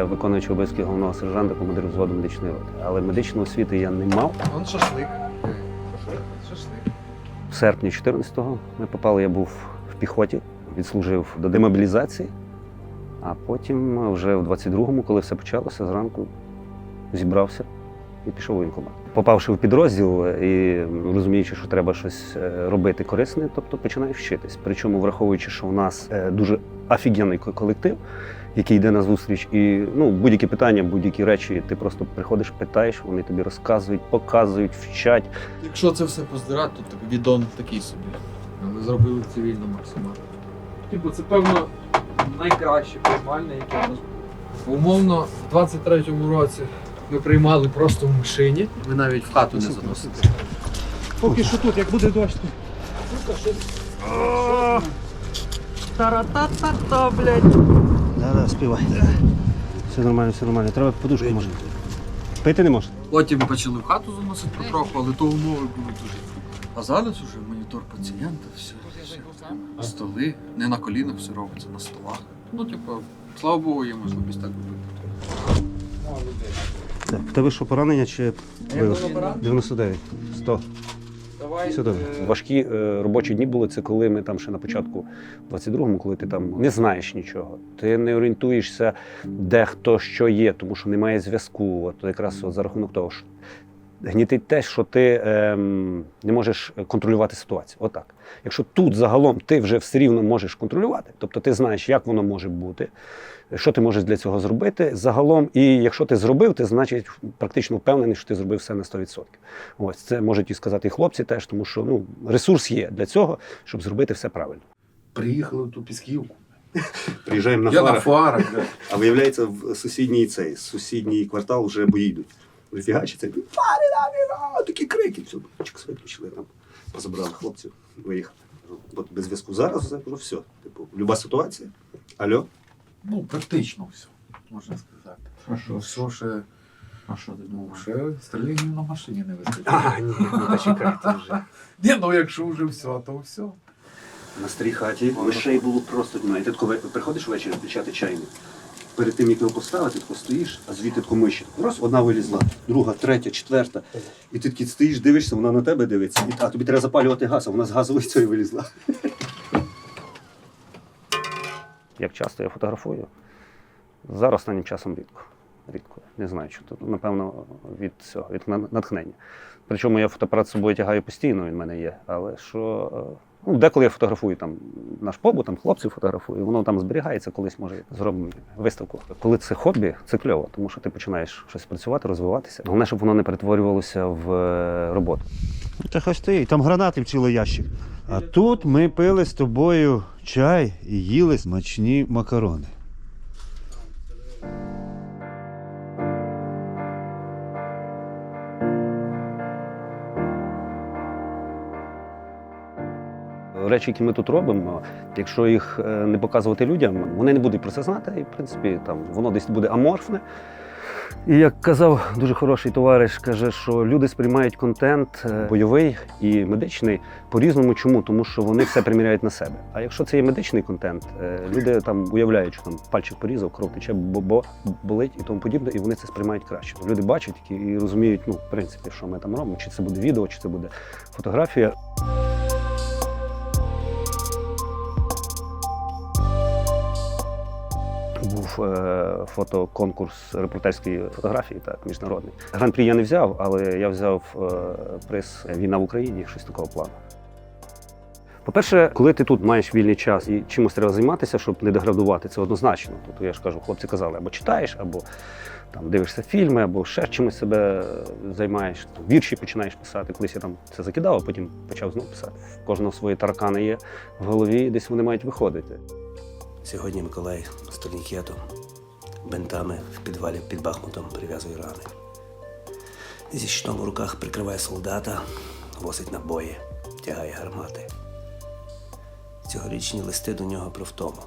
Я виконуючий обов'язки головного сержанта, командир взводу медичної роти. Але медичної освіти я не мав. Он шашлик. Шашлик. В серпні 14-го ми попали, я був в піхоті, відслужив до демобілізації, а потім вже в 22-му, коли все почалося, зранку зібрався і пішов у воєнкомат. Попавши в підрозділ і розуміючи, що треба щось е, робити корисне, тобто починаєш вчитись. Причому враховуючи, що у нас е, дуже офігенний колектив, який йде на зустріч, і ну, будь-які питання, будь-які речі, ти просто приходиш, питаєш, вони тобі розказують, показують, вчать. Якщо це все поздирати, то так відон такий собі. Але зробили цивільно максимально. Типу, це певно найкраще приймальне, яке нас Умовно, в 23-му році ми приймали просто в машині. Ми навіть в хату не заносили. Поки що тут, як буде дощ. Та-ра-та-та-та, блядь. Да, да, співай. Все нормально, все нормально. Треба подушку може. Пити не можна. Потім почали в хату заносити потроху, але то умови були дуже. А зараз уже монітор пацієнта, все, все. Столи, не на колінах все робиться, на столах. Ну, типу, слава Богу, є можливість так робити. Так, в тебе що поранення чи вилиш? 99. 100. Добре. е, Важкі е, робочі дні були це коли ми там ще на початку 22-му, коли ти там не знаєш нічого. Ти не орієнтуєшся, де хто що є, тому що немає зв'язку. От якраз от за рахунок того, що гнітить те, що ти ем, не можеш контролювати ситуацію. Отак. Якщо тут загалом ти вже все рівно можеш контролювати, тобто ти знаєш, як воно може бути, що ти можеш для цього зробити загалом, і якщо ти зробив, ти значить практично впевнений, що ти зробив все на 100%. Ось це можуть і сказати і хлопці теж, тому що ну ресурс є для цього, щоб зробити все правильно. Приїхали в ту пісківку. Приїжджаємо на Я на фарах, а виявляється, в сусідній цей сусідній квартал вже бої йдуть. Вже фігачиться, фари на такі крики. Все, чекс виключили там, позабрали хлопців, виїхали. От без зв'язку зараз вже вже все. Типу, люба ситуація. Алло, Ну, практично все, можна сказати. А що? Все ще, А що ти ну, думаєш? ще стрілянів на машині не вистачить. а ні, ну почекайте вже. Ні, ну якщо вже все, то все. На старій хаті мишей було просто немає. Ти тако ве- приходиш ввечері включати чайник. Перед тим, як його поставити, ти стоїш, а звідти тако миші. Раз, одна вилізла, друга, третя, четверта. І ти такий стоїш, дивишся, вона на тебе дивиться. І, а тобі треба запалювати газ, а вона з газової цієї вилізла. Як часто я фотографую? Зараз останнім часом рідко. Рідко. Не знаю, що тут. Напевно, від цього, від натхнення. Причому я фотоапарат з собою тягаю постійно, він в мене є. Але що. Ну, деколи я фотографую там наш побут, там хлопців фотографую, воно там зберігається, колись може зробимо виставку. Коли це хобі, це кльово, тому що ти починаєш щось працювати, розвиватися. Головне, щоб воно не перетворювалося в е, роботу. Та хоч ти, там гранати в цілий ящик. А тут ми пили з тобою чай і їли смачні макарони. Речі, які ми тут робимо, якщо їх е, не показувати людям, вони не будуть про це знати. І, в принципі, там воно десь буде аморфне. І як казав дуже хороший товариш, каже, що люди сприймають контент е, бойовий і медичний по-різному. Чому? Тому що вони все приміряють на себе. А якщо це є медичний контент, е, люди там уявляють, що там пальчик порізав, кров тече, бо болить і тому подібне, і вони це сприймають краще. Люди бачать і і розуміють, ну, в принципі, що ми там робимо, чи це буде відео, чи це буде фотографія. Був е, фотоконкурс репортерської фотографії, так, міжнародний. Гран-прі я не взяв, але я взяв е, приз Війна в Україні, щось такого плану. По-перше, коли ти тут маєш вільний час і чимось треба займатися, щоб не деградувати, це однозначно. Тобто я ж кажу, хлопці казали, або читаєш, або там дивишся фільми, або ще чимось себе займаєш. Вірші починаєш писати. Колись я там це закидав, а потім почав знову писати. Кожного свої таракани є в голові, десь вони мають виходити. Сьогодні Миколай з турнікетом, бинтами в підвалі під Бахмутом прив'язує рани. Зі щитом у руках прикриває солдата, возить набої, тягає гармати. Цьогорічні листи до нього про втому.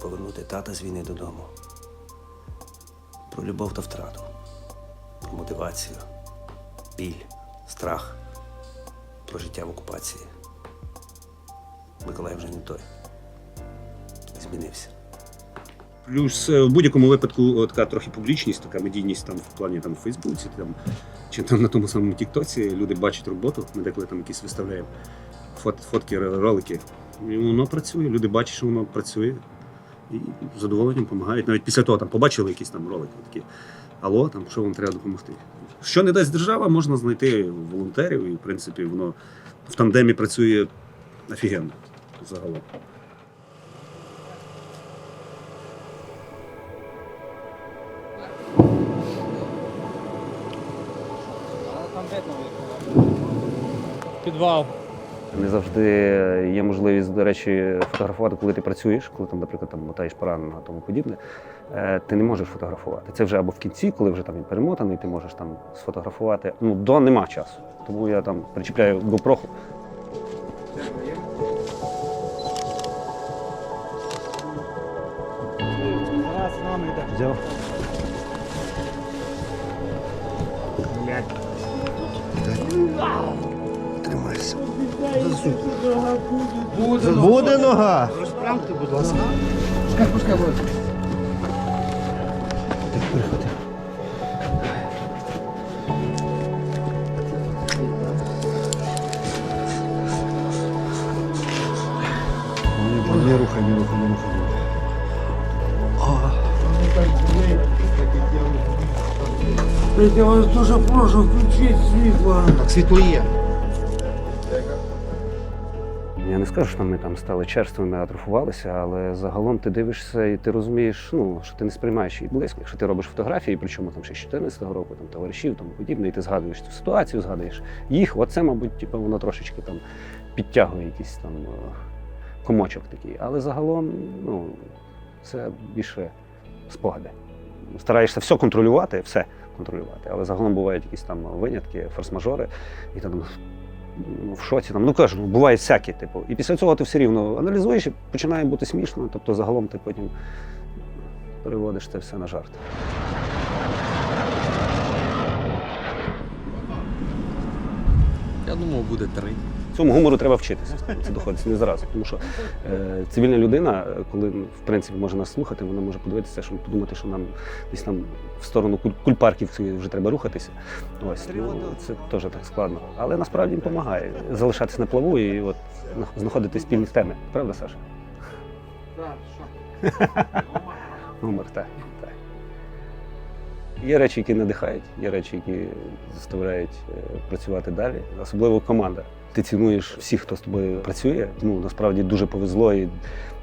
Повернути тата з війни додому. Про любов та втрату, про мотивацію, біль, страх, про життя в окупації. Миколай вже не той змінився. Плюс е, в будь-якому випадку така трохи публічність, така медійність там в плані там в Фейсбуці, там, чи там на тому самому Тіктоці. Люди бачать роботу, ми деколи там якісь виставляємо фот, фотки, ролики. І воно працює, люди бачать, що воно працює. І з задоволенням допомагають. Навіть після того там побачили якісь там ролики такі. Алло, там що вам треба допомогти. Що не дасть держава, можна знайти волонтерів, і в принципі воно в тандемі працює офігенно загалом. Підвал. Не завжди є можливість, до речі, фотографувати, коли ти працюєш, коли там, наприклад, там мотаєш пораненого тому подібне. Е, Ти не можеш фотографувати. Це вже або в кінці, коли вже там він перемотаний, ти можеш там сфотографувати. Ну, до нема часу. Тому я там причіпляю GoPro. Зараз з нами йде. Взяв. Тримайся. Буде нога. Розправте, будь ласка. Пускай, пускай буде. Приходи. Не рухай, не рухай, не рухай. Я вас дуже прошу, включіть світло. Так, світло є. Я не скажу, що ми там стали черствими, атрофувалися, але загалом ти дивишся і ти розумієш, ну, що ти не сприймаєш її близько. Якщо ти робиш фотографії, причому там ще з 14-го року, там товаришів, тому подібне, і ти згадуєш цю ситуацію, згадуєш їх. Оце, мабуть, типу, воно трошечки там підтягує якийсь там е, комочок такий. Але загалом, ну, це більше спогади. Стараєшся все контролювати, все контролювати. Але загалом бувають якісь там винятки, форс-мажори, і там в шоці. Там, ну кажу, ну, буває всякі, типу. І після цього ти все рівно аналізуєш і починає бути смішно. Тобто загалом ти потім переводиш це все на жарт. Я думав, буде три. Цьому гумору треба вчитися. Це доходиться не зразу. Тому що е, цивільна людина, коли ну, в принципі може нас слухати, вона може подивитися, що подумати, що нам десь там в сторону куль- кульпарків вже треба рухатися. Ось ну, це теж так складно. Але насправді допомагає залишатися на плаву і от знаходити спільні теми. Правда, Саша? Так, що? Гумор, так. Є речі, які надихають, є речі, які заставляють е, працювати далі. Особливо команда. Ти цінуєш всіх, хто з тобою працює. Ну насправді дуже повезло і,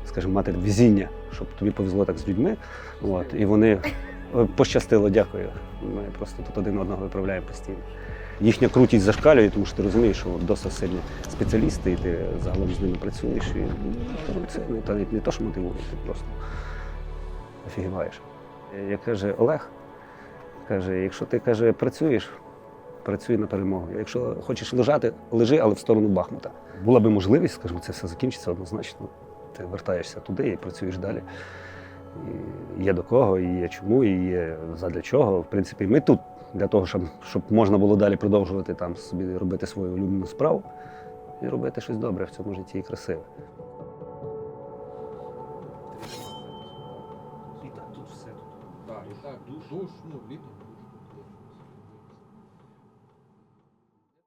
скажімо, мати везіння, щоб тобі повезло так з людьми. От, і вони е, пощастило, дякую. Ми просто тут один одного виправляємо постійно. Їхня крутість зашкалює, тому що ти розумієш, що досить сильні спеціалісти, і ти загалом з ними працюєш. І ну, це не, та, не то, що мотивує, ти просто офігіваєш. Е, Як каже Олег, каже, якщо ти каже, працюєш, працюй на перемогу. Якщо хочеш лежати, лежи, але в сторону Бахмута. Була би можливість, скажімо, це все закінчиться однозначно. Ти вертаєшся туди і працюєш далі. І є до кого, і є чому, і є задля чого. В принципі, ми тут для того, щоб, щоб можна було далі продовжувати там собі робити свою улюблену справу і робити щось добре в цьому житті і красиве. Ну, літо.